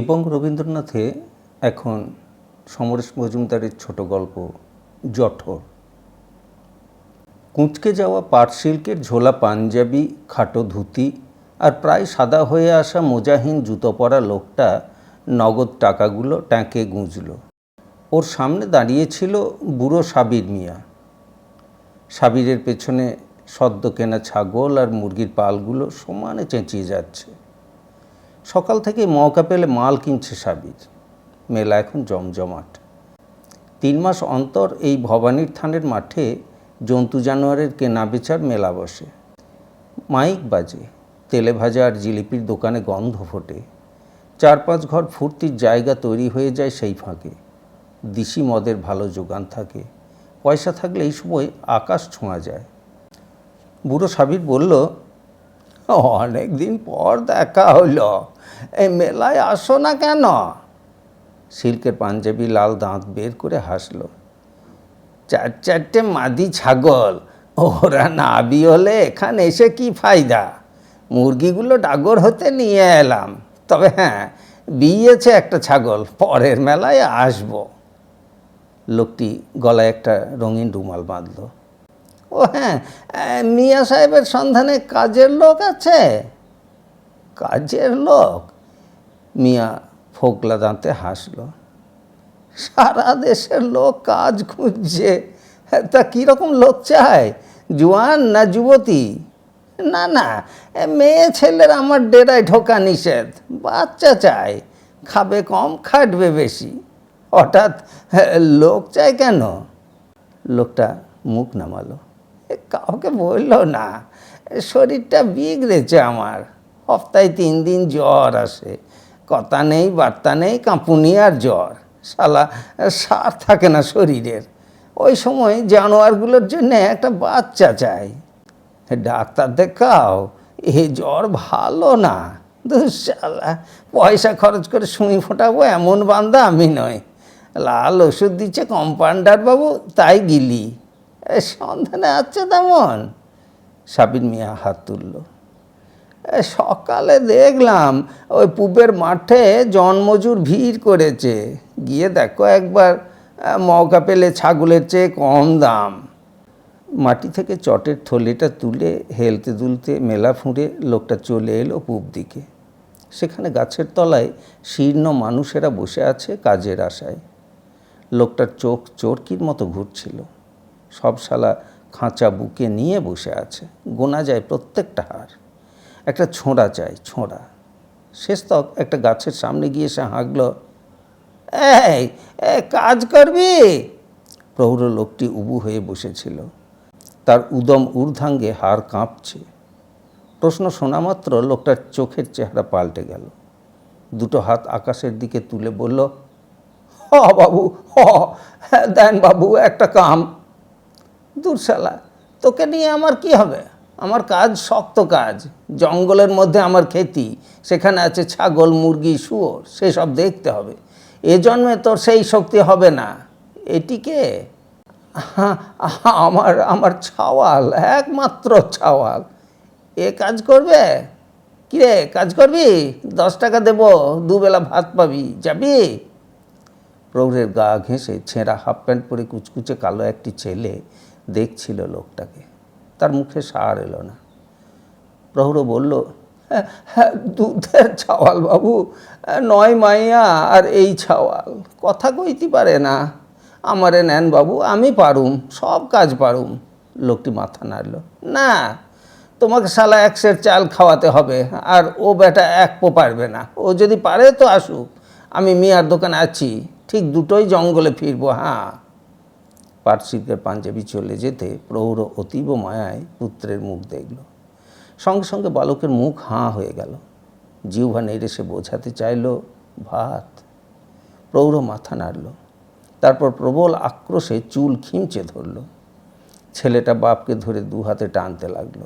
এবং রবীন্দ্রনাথে এখন সমরেশ মজুমদারের ছোট গল্প, জঠর। কুঁচকে যাওয়া পাট সিল্কের ঝোলা পাঞ্জাবি, খাটো ধুতি আর প্রায় সাদা হয়ে আসা মোজাহীন জুতো পরা লোকটা নগদ টাকাগুলো ট্যাঁকে গুঁজল। ওর সামনে দাঁড়িয়েছিল বুড়ো সাবির মিয়া। সাবিরের পেছনে সদ্য কেনা ছাগল আর মুরগির পালগুলো সমানে চেঁচিয়ে যাচ্ছে। সকাল থেকে মৌকা পেলে মাল কিনছে সাবির মেলা এখন জমজমাট। তিন মাস অন্তর এই ভবানীর থানের মাঠে জন্তু জানোয়ারের কেনা বেচার মেলা বসে। মাইক বাজে, তেলে ভাজা আর জিলিপির দোকানে গন্ধ ফোটে। চার পাঁচ ঘর ফুর্তির জায়গা তৈরি হয়ে যায় সেই ফাঁকে। দিশি মদের ভালো যোগান থাকে। পয়সা থাকলে এই সময় আকাশ ছোঁয়া যায়। বুড়ো সাবির বলল অনেক দিন পর দেখা হইল এই মেলায় আসো না কেন? সিল্কের পাঞ্জাবি, লাল দাঁত বের করে হাসলো। চার চারটে মাদি ছাগল, ওরা নাবি হলে এখানে এসে কি ফায়দা? মুরগিগুলো ডাগর হতে নিয়ে এলাম। তবে হ্যাঁ বিয়েছে একটা ছাগল, পরের মেলায় আসব। লোকটি গলায় একটা রঙিন রুমাল বাঁধলো। ও হ্যাঁ মিয়া সাহেবের সন্ধানে কাজের লোক আছে? কাজের লোক? মিয়া ফোকলা দাঁতে হাসলো। সারা দেশের লোক কাজ খুঁজছে। তা কীরকম লোক চায়? জোয়ান না যুবতী? না না মেয়ে ছেলের আমার ডেরায় ঢোকা নিষেধ। বাচ্চা চায়, খাবে কম, খাটবে বেশি। হঠাৎ লোক চায় কেন? লোকটা মুখ নামালো। কাউকে বলল না। শরীরটা বিগড়েছে আমার। সপ্তাহে তিন দিন জ্বর আসে। কথা নেই, বার্তা নেই, কাঁপুনি আর জ্বর। শালা, সার থাকে না শরীরের। ওই সময় জানোয়ারগুলোর জন্য একটা বাচ্চা চাই। ডাক্তার দেখাও এই জ্বর ভালো না। দুঃশালা, পয়সা খরচ করে সুই ফোটাবো এমন বান্দা আমি নয় লাল ওষুধ দিচ্ছে কম্পাউন্ডার বাবু, তাই গিলি। এ সন্ধানে আছে তেমন। সাবির মিয়া হাত তুলল। এ সকালে দেখলাম ওই পুবের মাঠে জন্মজুর ভিড় করেছে। গিয়ে দেখো একবার মৌকা পেলে ছাগলের চেয়ে কম দাম। মাটি থেকে চটের থলিটা তুলে হেলতে দুলতে মেলা ফুঁড়ে লোকটা চলে এলো পূব দিকে। সেখানে গাছের তলায় শীর্ণ মানুষেরা বসে আছে কাজের আশায়। লোকটার চোখ চোরকির মতো ঘুরছিল। সব শালা খাঁচা বুকে নিয়ে বসে আছে। গোনা যায় প্রত্যেকটা হার একটা ছোঁড়া চাই ছোঁড়া। শেষ তক একটা গাছের সামনে গিয়ে সে হাঁকল এ, কাজ করবি? প্রৌঢ় লোকটি উবু হয়ে বসেছিল। তার উদম ঊর্ধ্বাঙ্গে হাড় কাঁপছে। প্রশ্ন শোনা মাত্র লোকটার চোখের চেহারা পাল্টে গেল। দুটো হাত আকাশের দিকে তুলে বলল হ বাবু হ দেন বাবু একটা কাম। দূরশালা তোকে নিয়ে আমার কি হবে? আমার কাজ শক্ত কাজ। জঙ্গলের মধ্যে আমার খেতি, সেখানে আছে ছাগল, মুরগি, শুয়োর সেসব দেখতে হবে। এ জন্মে তোর সেই শক্তি হবে না। এটিকে আমার আমার ছাওয়াল, একমাত্র ছাওয়াল। এ কাজ করবে? কিরে কাজ করবি? দশ টাকা দেবো, দুবেলা ভাত পাবি, যাবি? প্রৌঢ়ের গা ঘেঁষে ছেঁড়া হাফ প্যান্ট পরে কুচকুচে কালো একটি ছেলে দেখছিল লোকটাকে। তার মুখে সার এলো না। প্রৌঢ় বলল "হ্যাঁ, হ্যাঁ, দুধের ছাওয়াল বাবু নয় মাইয়া আর এই ছাওয়াল কথা কইতে পারে না। আমারে নেন বাবু আমি পারুম সব কাজ পারুম। লোকটি মাথা নাড়ল না তোমাকে শালা এক সের চাল খাওয়াতে হবে আর ও বেটা এক পো পারবে না। ও যদি পারে তো আসুক আমি মিয়ার দোকানে আছি ঠিক দুটোই জঙ্গলে ফিরবো হ্যাঁ। পাটশিল্পের পাঞ্জাবি চলে যেতে প্রৌঢ় অতীব মায়ায় পুত্রের মুখ দেখল। সঙ্গে সঙ্গে বালকের মুখ হাঁ হয়ে গেল। জিহ্বা নেড়ে সে বোঝাতে চাইল, ভাত। প্রৌঢ় মাথা নাড়ল। তারপর প্রবল আক্রোশে চুল খিমচে ধরল। ছেলেটা বাপকে ধরে দু হাতে টানতে লাগল।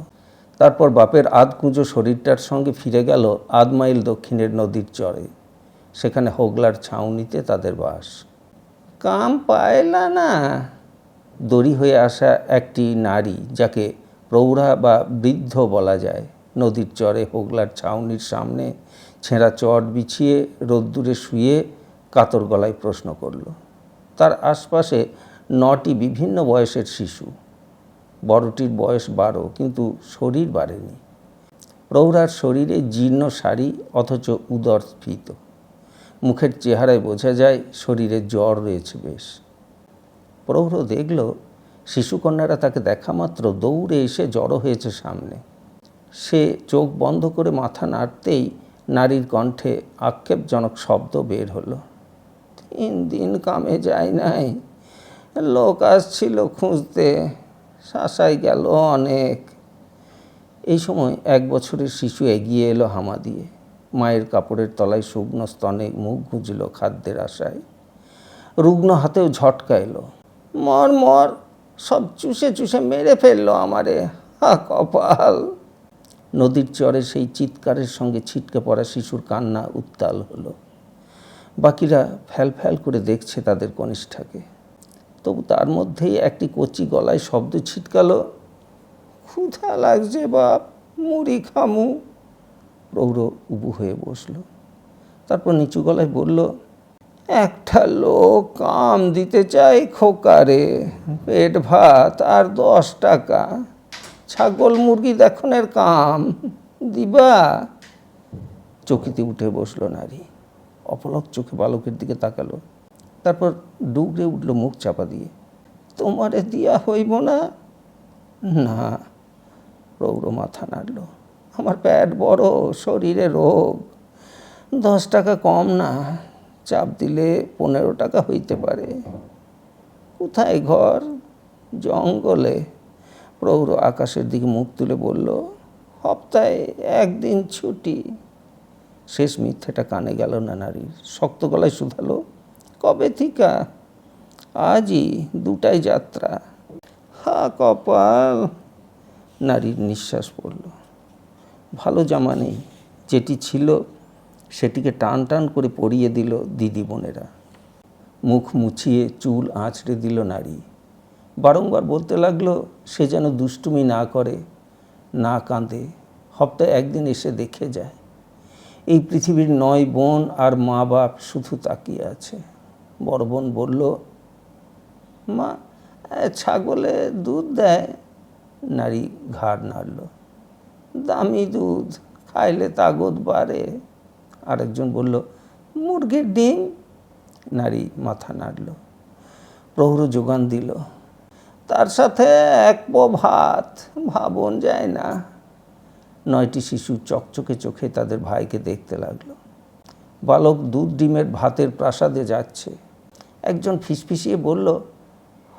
তারপর বাপের আধ কুঁজো শরীরটার সঙ্গে ফিরে গেল আধ মাইল দক্ষিণের নদীর চরে। সেখানে হোগলার ছাউনিতে তাদের বাস। কাম পায়লা না? দড়ি হয়ে আসা একটি নারী, যাকে প্রৌঢ়া বা বৃদ্ধ বলা যায়, নদীর চরে হোগলার ছাউনির সামনে ছেঁড়া চট বিছিয়ে রোদ্দুরে শুয়ে কাতর গলায় প্রশ্ন করল। তার আশপাশে নটি বিভিন্ন বয়সের শিশু। বড়টির বয়স বারো, কিন্তু শরীর বাড়েনি। প্রৌঢ়ার শরীরে জীর্ণ শাড়ি, অথচ উদর স্ফীত মুখের চেহারায় বোঝা যায়, শরীরে জ্বর রয়েছে বেশ। প্রৌঢ় দেখল, শিশুকন্যারা তাকে দেখা মাত্র দৌড়ে এসে জড়ো হয়েছে সামনে। সে চোখ বন্ধ করে মাথা নাড়তেই নারীর কণ্ঠে আক্ষেপজনক শব্দ বের হলো। তিন দিন কামে যায় নাই, লোক আসছিল খুঁজতে শাসাই গেল অনেক। এই সময় এক বছরের শিশু এগিয়ে এলো হামা দিয়ে। মায়ের কাপড়ের তলায় শুকনো স্তনে মুখ গুঁজল খাদ্যের আশায়। রুগ্ন হাতেও ঝটকা এলো। মর মর, সব চুষে চুষে মেরে ফেলল আমারে। হা, কপাল। নদীর চরে সেই চিৎকারের সঙ্গে ছিটকে পড়া শিশুর কান্না উত্তাল হলো। বাকিরা ফ্যাল ফ্যাল করে দেখছে তাদের কনিষ্ঠাকে। তবু তার মধ্যেই একটি কচি গলায় শব্দ ছিটকালো, ক্ষুধা লাগছে বাপ, মুড়ি খামু। প্রৌঢ় উবু হয়ে বসল। তারপর নিচু গলায় বলল একটা লোক কাম দিতে চাই খোকারে, পেট ভাত আর দশ টাকা। ছাগল মুরগি দেখনের কাম, দিবা? চকিতে উঠে বসল নারী। অপলক চোখে বালকের দিকে তাকালো। তারপর ডুবড়ে উঠল মুখ চাপা দিয়ে। তোমারে দিয়া হইব না? না। রৌর মাথা নাড়ল। আমার প্যাট বড়, শরীরে রোগ। দশ টাকা কম না। চাপ দিলে পনেরো টাকা হইতে পারে। কোথায় ঘর? জঙ্গলে। প্রৌঢ় আকাশের দিকে মুখ তুলে বলল সপ্তাহে একদিন ছুটি। শেষ মিথ্যেটা কানে গেল না নারীর। শক্ত গলায় শুধালো, কবে থিকা? আজই দুটাই যাত্রা। হা, কপাল! নারীর নিঃশ্বাস পড়ল। ভালো জামা নেই, যেটি ছিল সেটিকে টান টান করে পরিয়ে দিল দিদি বোনেরা। মুখ মুছিয়ে চুল আঁচড়ে দিল নারী। বারংবার বলতে লাগল, সে যেন দুষ্টুমি না করে, না কাঁদে হপ্তাহে একদিন এসে দেখে যায়। এই পৃথিবীর নয় বোন আর মা বাপ শুধু তাকিয়ে আছে। বড় বোন বলল, মা, ছাগলে দুধ দেয়? নারী ঘাড় নাড়ল, দামি দুধ, খাইলে তাগত বাড়ে। আরেকজন বলল, মুরগির ডিম? নারী মাথা নাড়ল। প্রহর যোগান দিল, তার সাথে এক পো ভাত, ভাবন যায় না। নয়টি শিশু চকচকে চোখে তাদের ভাইকে দেখতে লাগল। বালক দুধ ডিমের ভাতের প্রাসাদে যাচ্ছে। একজন ফিসফিসিয়ে বলল,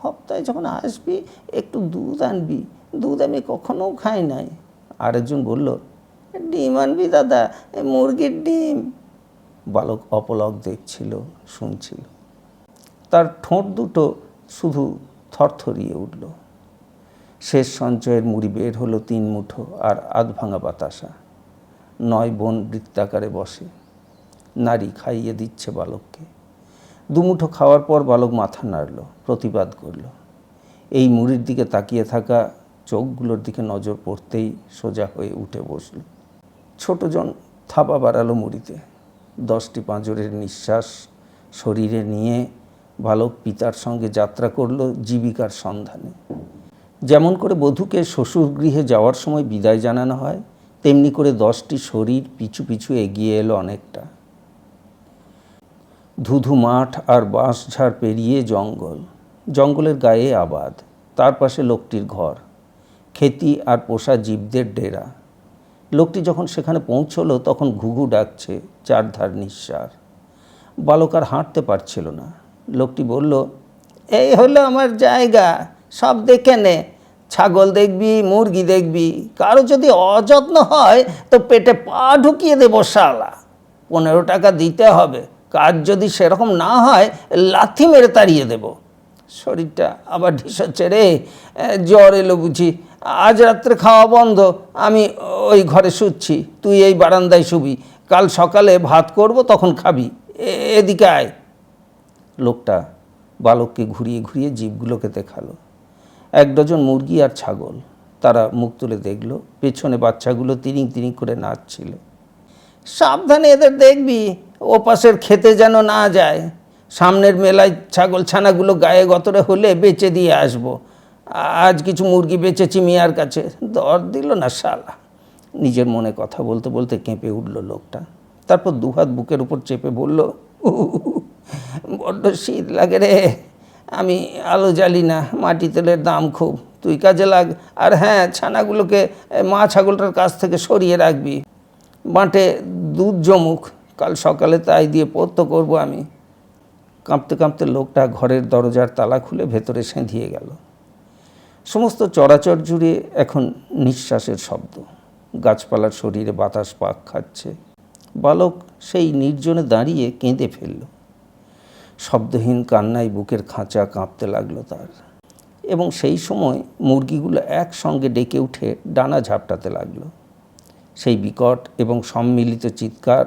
সপ্তাহে যখন আসবি, একটু দুধ আনবি। দুধ আমি কখনো খাই নাই। আরেকজন বলল ডিম আনবি দাদা মুরগির ডিম। বালক অপলক দেখছিল, শুনছিল। তার ঠোঁট দুটো শুধু থরথরিয়ে উঠল। শেষ সঞ্চয়ের মুড়ি বের হলো তিন মুঠো আর আধ ভাঙা বাতাসা। নয় বোন বৃত্তাকারে বসে নারী খাইয়ে দিচ্ছে বালককে। দুমুঠো খাওয়ার পর বালক মাথা নাড়ল, প্রতিবাদ করল। এই মুড়ির দিকে তাকিয়ে থাকা চোখগুলোর দিকে নজর পড়তেই সোজা হয়ে উঠে বসল। ছোটজন থাপা বাড়ালো মুড়িতে। দশটি পাঁজরের নিঃশ্বাস শরীরে নিয়ে বালক পিতার সঙ্গে যাত্রা করল জীবিকার সন্ধানে। যেমন করে বধূকে শ্বশুর গৃহে যাওয়ার সময় বিদায় জানানো হয়, তেমনি করে দশটি শরীর পিছু পিছু এগিয়ে এলো অনেকটা। ধুধু মাঠ আর বাঁশঝাড় পেরিয়ে জঙ্গল। জঙ্গলের গায়ে আবাদ, তার পাশে লোকটির ঘর। খেতি আর পোষা জীবদের ডেরা। লোকটি যখন সেখানে পৌঁছলো, তখন ঘুঘু ডাকছে, চারধার নিঃশ্বাস। বালক আর হাঁটতে পারছিল না। লোকটি বলল, এই হলো আমার জায়গা, সব দেখে নে। ছাগল দেখবি, মুরগি দেখবি, কারও যদি অযত্ন হয়, তো পেটে পা ঢুকিয়ে দেবো শালা। পনেরো টাকা দিতে হবে, কাজ যদি সেরকম না হয়, লাথি মেরে তাড়িয়ে দেব। শরীরটা আবার ঢিস হচ্ছে রে জ্বর এলো বুঝি। আজ রাত্রে খাওয়া বন্ধ, আমি ওই ঘরে শুচ্ছি, তুই এই বারান্দায় শুবি, কাল সকালে ভাত করব, তখন খাবি এদিকে আয়। লোকটা বালককে ঘুরিয়ে ঘুরিয়ে জীবগুলোকে দেখাল। এক ডজন মুরগি আর ছাগল। তারা মুখ তুলে দেখল, পেছনে বাচ্চাগুলো তিরিং তিরিং করে নাচছিল। সাবধানে এদের দেখবি, ও পাশের খেতে যেন না যায়। সামনের মেলায় ছাগল ছানাগুলো গায়ে গতরে হলে বেচে দিয়ে আসব। আজ কিছু মুরগি বেচেছি মিয়ার কাছে। দর দিল না শালা। নিজের মনে কথা বলতে বলতে কেঁপে উঠল লোকটা। তারপর দুহাত বুকের উপর চেপে বলল বড্ড শীত লাগে রে। আমি আলো জ্বালি না, মাটি তেলের দাম খুব। তুই কাজে লাগ। আর হ্যাঁ ছানাগুলোকে মা ছাগলটার কাছ থেকে সরিয়ে রাখবি। বাঁটে দুধ জমুক। কাল সকালে তাই দিয়ে পত্য করব আমি। কাঁপতে কাঁপতে লোকটা ঘরের দরজার তালা খুলে ভেতরে সেঁধিয়ে গেল। সমস্ত চরাচর জুড়ে এখন নিঃশ্বাসের শব্দ। গাছপালার শরীরে বাতাস পাক খাচ্ছে। বালক সেই নির্জনে দাঁড়িয়ে কেঁদে ফেলল। শব্দহীন কান্নায় বুকের খাঁচা কাঁপতে লাগল তার। এবং সেই সময় মুরগিগুলো একসঙ্গে ডেকে উঠে ডানা ঝাপটাতে লাগল। সেই বিকট এবং সম্মিলিত চিৎকার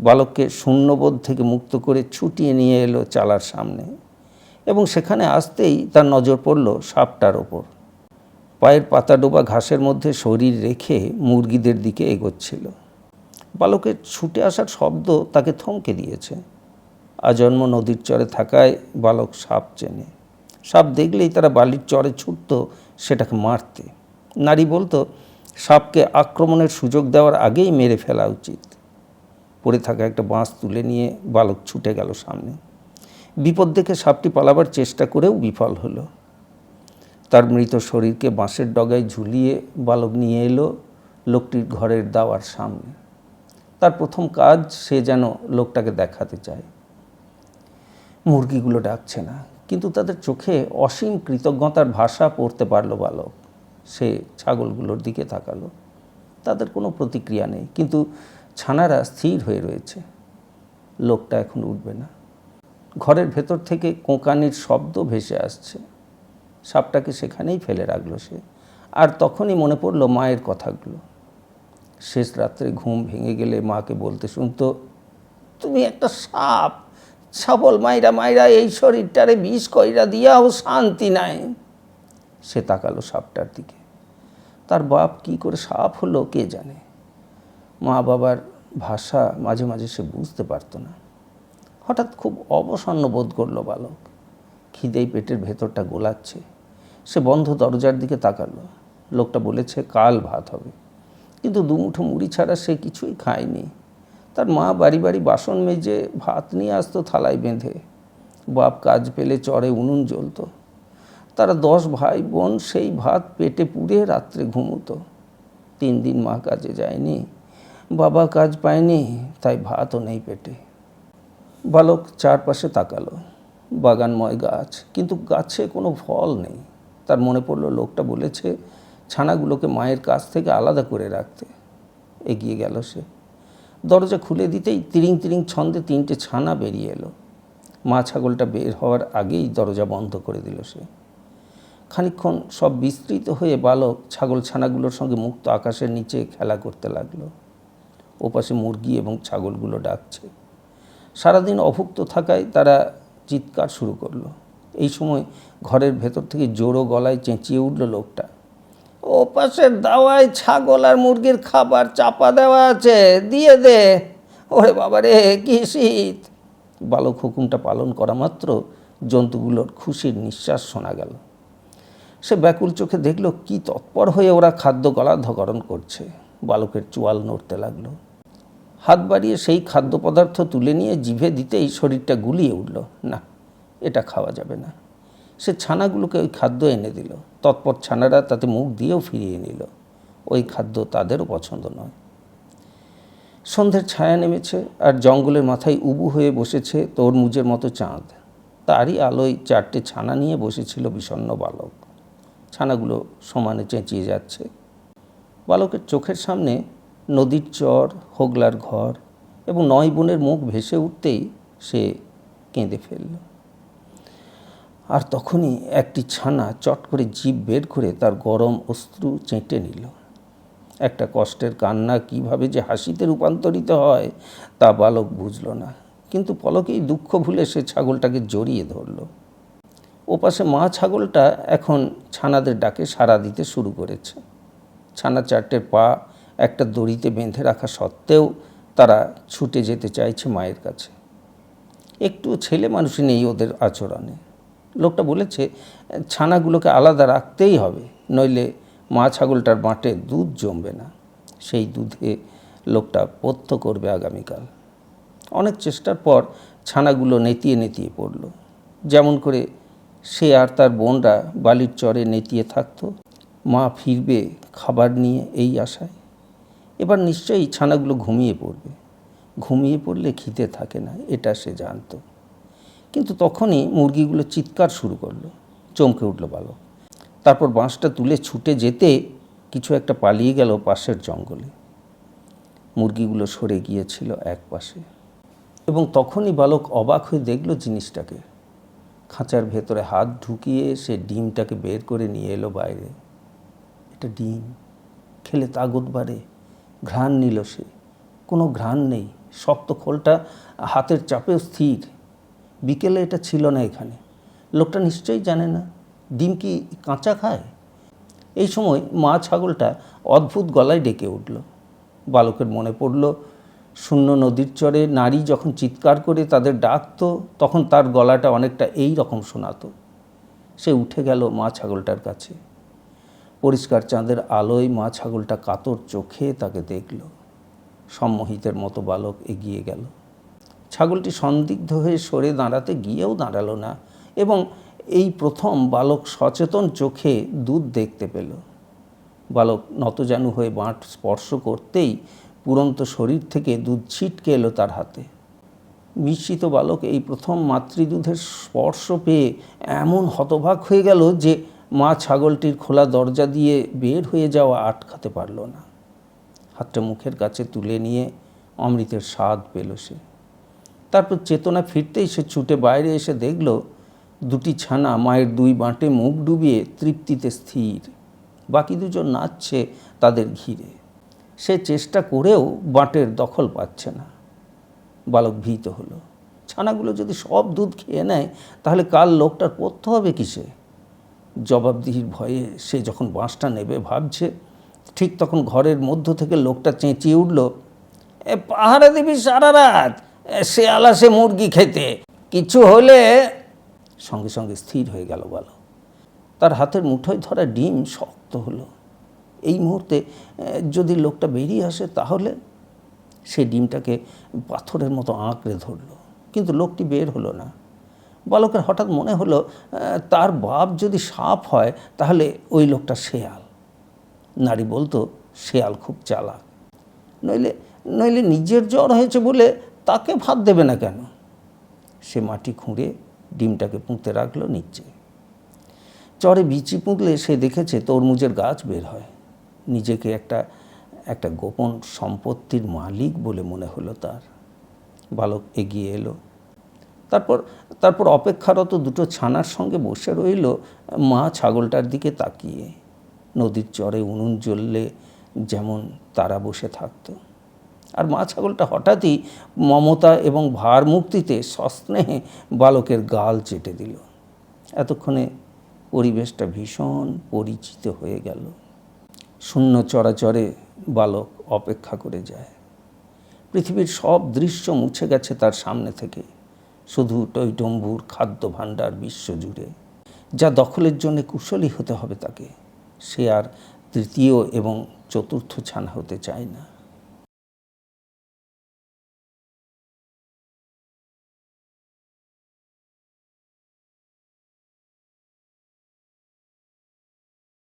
বালককে শূন্যবোধ থেকে মুক্ত করে ছুটিয়ে নিয়ে এলো চালার সামনে। এবং সেখানে আসতেই তার নজর পড়ল সাপটার ওপর। পায়ের পাতা ডোবা ঘাসের মধ্যে শরীর রেখে মুরগিদের দিকে এগোচ্ছিল। বালকের ছুটে আসার শব্দ তাকে থমকে দিয়েছে। আজন্ম নদীর চরে থাকায় বালক সাপ চেনে। সাপ দেখলেই তারা বালির চরে ছুটত, সেটাকে মারতে। নারী বলতো, সাপকে আক্রমণের সুযোগ দেওয়ার আগেই মেরে ফেলা উচিত। পড়ে থাকা একটা বাঁশ তুলে নিয়ে বালক ছুটে গেল সামনে। বিপদ দেখে সাপটি পালাবার চেষ্টা করেও বিফল হলো। তার মৃত শরীরকে বাঁশের ডগায় ঝুলিয়ে বালক নিয়ে এলো লোকটির ঘরের দাওয়ার সামনে। তার প্রথম কাজ, সে যেন লোকটাকে দেখাতে চায়। মুরগিগুলো ডাকছে না, কিন্তু তাদের চোখে অসীম কৃতজ্ঞতার ভাষা পড়তে পারল বালক। সে ছাগলগুলোর দিকে তাকালো। তাদের কোনো প্রতিক্রিয়া নেই, কিন্তু ছানারা স্থির হয়ে রয়েছে। লোকটা এখন উঠবে না। ঘরের ভেতর থেকে কোঁকানির শব্দ ভেসে আসছে। সাপটাকে সেখানেই ফেলে রাখল সে। আর তখনই মনে পড়ল মায়ের কথাগুলো। শেষ রাত্রে ঘুম ভেঙে গেলে মাকে বলতে শুনতো, তুমি একটা সাপ। সবল মাইরা মাইরা এই শরীরটারে বিষ কইরা দিয়াও শান্তি নাই। সে তাকালো সাপটার দিকে। তার বাপ কি করে সাপ হলো কে জানে? মা বাবার ভাষা মাঝে মাঝে সে বুঝতে পারতো না। হঠাৎ খুব অবসন্ন বোধ করল বালক। খিদেই পেটের ভেতরটা গোলাচ্ছে। সে বন্ধ দরজার দিকে তাকালো। লোকটা বলেছে, কাল ভাত হবে। কিন্তু দুমুঠো মুড়ি ছাড়া সে কিছুই খায়নি। তার মা বাড়ি বাড়ি বাসন মেজে ভাত নিয়ে আসতো থালায় বেঁধে। বাপ কাজ পেলে চড়ে উনুন জ্বলতো। তারা দশ ভাই বোন সেই ভাত পেটে পুড়ে রাত্রে ঘুমুতো। তিন দিন মা কাজে যায়নি, বাবা কাজ পায়নি, তাই ভাতও নেই পেটে। বালক চারপাশে তাকালো। বাগানময় গাছ, কিন্তু গাছে কোনো ফল নেই। তার মনে পড়ল, লোকটা বলেছে, ছানাগুলোকে মায়ের কাছ থেকে আলাদা করে রাখতে। এগিয়ে গেল সে। দরজা খুলে দিতেই তিরিং তিরিং ছন্দে তিনটে ছানা বেরিয়ে এলো। মা ছাগলটা বের হওয়ার আগেই দরজা বন্ধ করে দিল সে। খানিকক্ষণ সব বিস্তৃত হয়ে বালক ছাগল ছানাগুলোর সঙ্গে মুক্ত আকাশের নিচে খেলা করতে লাগল। ওপাশে মুরগি এবং ছাগলগুলো ডাকছে। সারাদিন অভুক্ত থাকায় তারা চিৎকার শুরু করল। এই সময় ঘরের ভেতর থেকে জোরো গলায় চেঁচিয়ে উঠল লোকটা। ও পাশের দাওয়ায় ছাগল আর মুরগির খাবার চাপা দেওয়া আছে, দিয়ে দে। ওরে বাবা রে কি শীত! বালক হুকুমটা পালন করা মাত্র জন্তুগুলোর খুশির নিঃশ্বাস শোনা গেল। সে ব্যাকুল চোখে দেখল কি তৎপর হয়ে ওরা খাদ্য গলা গলাধকরণ করছে। বালকের চোয়াল নড়তে লাগল। হাত বাড়িয়ে সেই খাদ্য পদার্থ তুলে নিয়ে জিভে দিতেই শরীরটা গুলিয়ে উঠল। না, এটা খাওয়া যাবে না। সে ছানাগুলোকে ওই খাদ্য এনে দিল। তৎপর ছানারা তাতে মুখ দিয়েও ফিরিয়ে নিল। ওই খাদ্য তাদেরও পছন্দ নয়। সন্ধ্যের ছায়া নেমেছে আর জঙ্গলের মাথায় উবু হয়ে বসেছে তরমুজের মতো চাঁদ। তারই আলোয় চারটে ছানা নিয়ে বসেছিল বিষণ্ণ বালক। ছানাগুলো সমানে চেঁচিয়ে যাচ্ছে। বালকের চোখের সামনে নদীর চর, হোগলার ঘর এবং নয় বোনের মুখ ভেসে উঠতেই সে কেঁদে ফেলল। আর তখনই একটি ছানা চট করে জিভ বের করে তার গরম অশ্রু চেঁটে নিল। একটা কষ্টের কান্না কীভাবে যে হাসিতে রূপান্তরিত হয় তা বালক বুঝল না, কিন্তু পলকেই দুঃখ ভুলে সে ছাগলটাকে জড়িয়ে ধরল। ওপাশে মা ছাগলটা এখন ছানাদের ডাকে সাড়া দিতে শুরু করেছে। ছানা চারটের পা একটা দড়িতে বেঁধে রাখা সত্ত্বেও তারা ছুটে যেতে চাইছে মায়ের কাছে। একটু ছেলে মানুষ নেই ওদের আচরণে। লোকটা বলেছে, ছানাগুলোকে আলাদা রাখতেই হবে, নইলে মা ছাগলটার বাঁটে দুধ জমবে না। সেই দুধে লোকটা পথ্য করবে আগামীকাল। অনেক চেষ্টার পর ছানাগুলো নেতিয়ে নেতিয়ে পড়ল। যেমন করে সে আর তার বোনরা বালির চরে নেতিয়ে থাকতো। মা ফিরবে খাবার নিয়ে এই আশায়। এবার নিশ্চয়ই ছানাগুলো ঘুমিয়ে পড়বে। ঘুমিয়ে পড়লে খিদে থাকে না, এটা সে জানতো। কিন্তু তখনই মুরগিগুলো চিৎকার শুরু করল, চমকে উঠল বালক। তারপর বাঁশটা তুলে ছুটে যেতে কিছু একটা পালিয়ে গেল পাশের জঙ্গলে। মুরগিগুলো সরে গিয়েছিল এক পাশে। এবং তখনই বালক অবাক হয়ে দেখল জিনিসটাকে। খাঁচার ভেতরে হাত ঢুকিয়ে সে ডিমটাকে বের করে নিয়ে এলো বাইরে। এটা ডিম। খেলে তাগত বাড়ে। ঘ্রাণ নিল সে। কোনো ঘ্রাণ নেই। শক্ত খোলটা হাতের চাপেও স্থির। বিকেলে এটা ছিল না এখানে। লোকটা নিশ্চয়ই জানে না। ডিম কি কাঁচা খায়? এই সময় মা ছাগলটা অদ্ভুত গলায় ডেকে উঠল। বালকের মনে পড়ল, শূন্য নদীর চরে নারী যখন চিৎকার করে তাদের ডাকতো, তখন তার গলাটা অনেকটা এই রকম শোনাতো। সে উঠে গেল মা ছাগলটার কাছে। পরিষ্কার চাঁদের আলোয় মা ছাগলটা কাতর চোখে তাকে দেখল। সম্মোহিতের মতো বালক এগিয়ে গেল। ছাগলটি সন্দিগ্ধ হয়ে সরে দাঁড়াতে গিয়েও দাঁড়াল না এবং এই প্রথম বালক সচেতন চোখে দুধ দেখতে পেল। বালক নতজানু হয়ে বাঁট স্পর্শ করতেই পুরন্ত শরীর থেকে দুধ ছিটকে এলো তার হাতে। মিশ্রিত বালক এই প্রথম মাতৃদুধের স্পর্শ পেয়ে এমন হতভাগ হয়ে গেল যে মা ছাগলটির খোলা দরজা দিয়ে বের হয়ে যাওয়া আটকাতে পারল না। হাতটা মুখের কাছে তুলে নিয়ে অমৃতের স্বাদ পেল সে। তারপর চেতনা ফিরতেই সে ছুটে বাইরে এসে দেখল, দুটি ছানা মায়ের দুই বাঁটে মুখ ডুবিয়ে তৃপ্তিতে স্থির। বাকি দুজন নাচছে তাদের ঘিরে। সে চেষ্টা করেও বাঁটের দখল পাচ্ছে না। বালক ভীত হলো। ছানাগুলো যদি সব দুধ খেয়ে নেয়, তাহলে কাল লোকটার পথ্য হবে কিসে? জবাবদিহির ভয়ে সে যখন বাঁশটা নেবে ভাবছে, ঠিক তখন ঘরের মধ্য থেকে লোকটা চেঁচিয়ে উঠল, এ পাহারা দিবি সারা রাত শেয়াল আসে মুরগি খেতে, কিছু হলে সঙ্গে সঙ্গে স্থির হয়ে গেল বলো তার হাতের মুঠোয় ধরা ডিম শক্ত হলো। এই মুহূর্তে যদি লোকটা বেরিয়ে আসে তাহলে সে ডিমটাকে পাথরের মতো আঁকড়ে ধরলো। কিন্তু লোকটি বের হলো না। বালকের হঠাৎ মনে হলো তার বাপ যদি সাপ হয়, তাহলে ওই লোকটা শেয়াল। নারী বলতো, শেয়াল খুব চালাক। নইলে নইলে নিজের জ্বর হয়েছে বলে তাকে ভাত দেবে না কেন? সে মাটি খুঁড়ে ডিমটাকে পুঁতে রাখল নিচে। চরে বিচি পুঁতলে সে দেখেছে তরমুজের গাছ বের হয়। নিজেকে একটা একটা গোপন সম্পত্তির মালিক বলে মনে হলো তার। বালক এগিয়ে এলো। তারপর তারপর অপেক্ষারত দুটো ছানার সঙ্গে বসে রইল মা ছাগলটার দিকে তাকিয়ে। নদীর চরে উনুন জ্বললে যেমন তারা বসে থাকতো। আর মা ছাগলটা হঠাৎই মমতা এবং ভার মুক্তিতে সস্নেহে বালকের গাল চেটে দিল। এতক্ষণে পরিবেশটা ভীষণ পরিচিত হয়ে গেল। শূন্য চরাচরে বালক অপেক্ষা করে যায়। পৃথিবীর সব দৃশ্য মুছে গেছে তার সামনে থেকে। শুধু টৈটম্বুর খাদ্য ভাণ্ডার বিশ্বজুড়ে। যা দখলের জন্য কুশলী হতে হবে তাকে। সে আর তৃতীয় এবং চতুর্থ ছানা হতে চায় না।